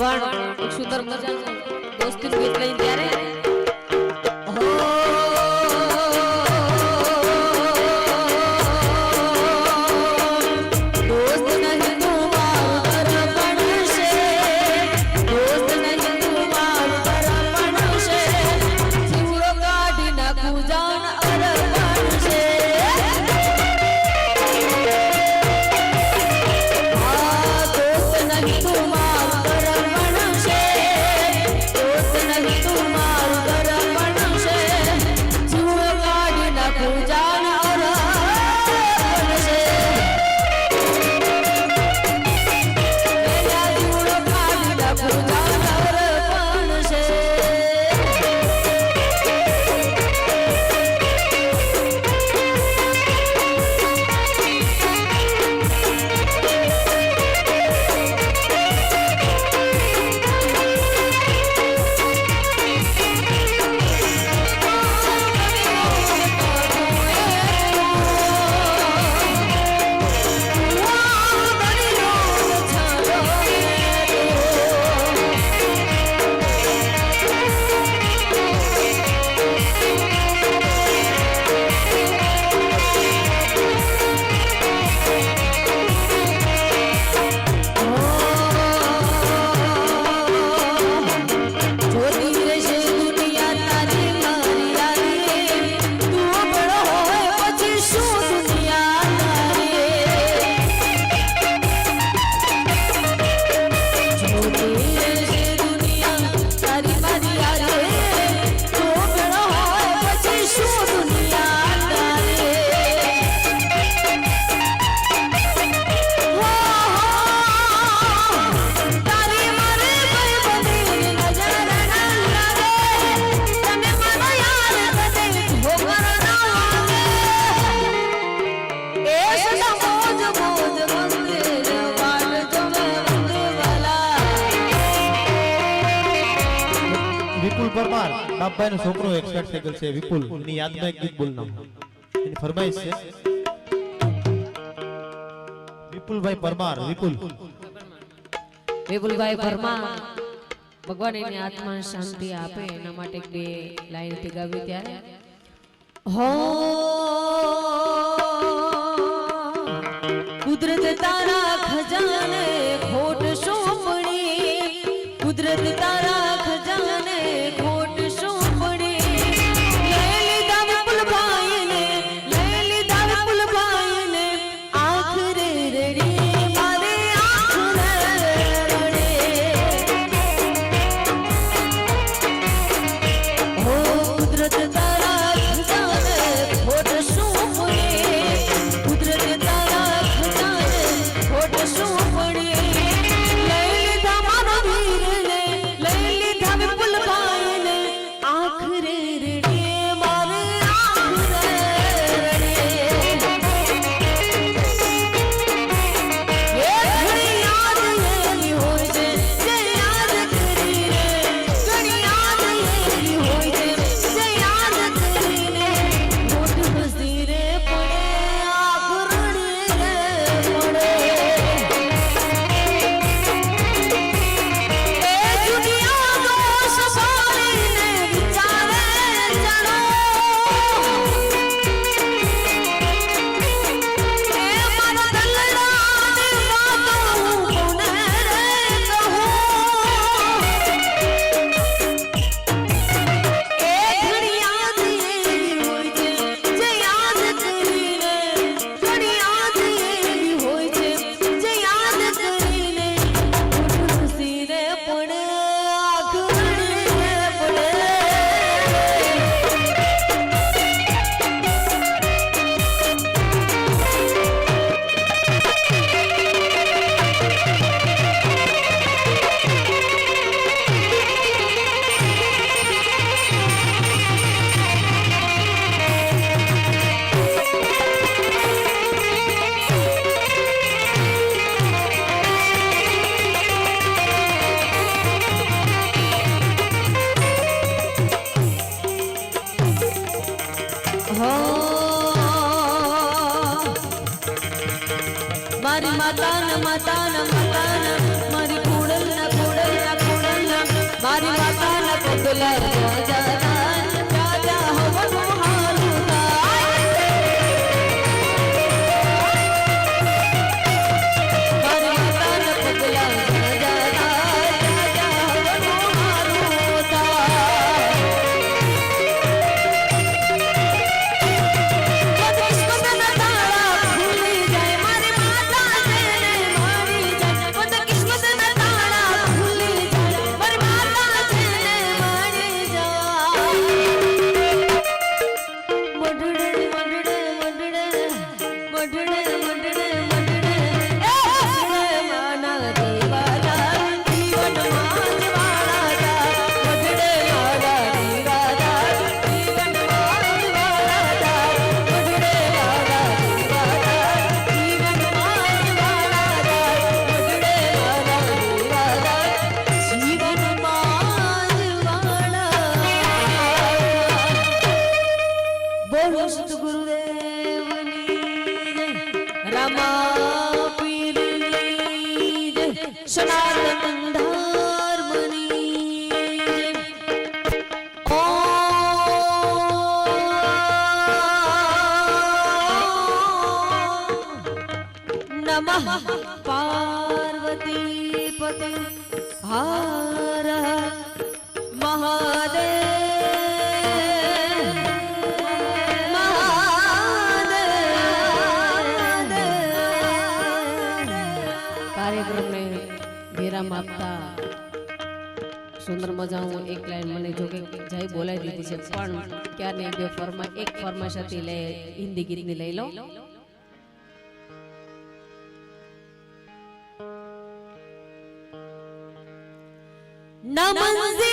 पण सुंदर मज़ा दोस्तीच घेतलं બાપાનો છોકરો એક્સપર્ટ થઈ છે, વિપુલ. એની યાદમાં એક ગીત બોલના એની ફરમાઈશ છે. વિપુલભાઈ પરમાર, વિપુલ. વિપુલભાઈ પરમાર, ભગવાન એની આત્મા શાંતિ આપે, એના માટે બે લાઈન ગાવી ત્યારે. હો, કુદરત તારા ખજાને ખોટ સોંપણી, કુદરત તારા हो. मारी मतान मतान मतान. मारी कुडल ना कुडल ना कुडल ना. मारी मतान कुडल પાર્વતી પતિ હર મહાદેવ. કાર્યક્રમને વિરામ આપતા સુંદર મજા હું એક લાઈન મને જો કે જય બોલાવી દીધી છે, પણ ક્યારે બે ફરમા એક ફરમાશ હતી લે હિન્દી ગીતની લઈ લો नमस्ते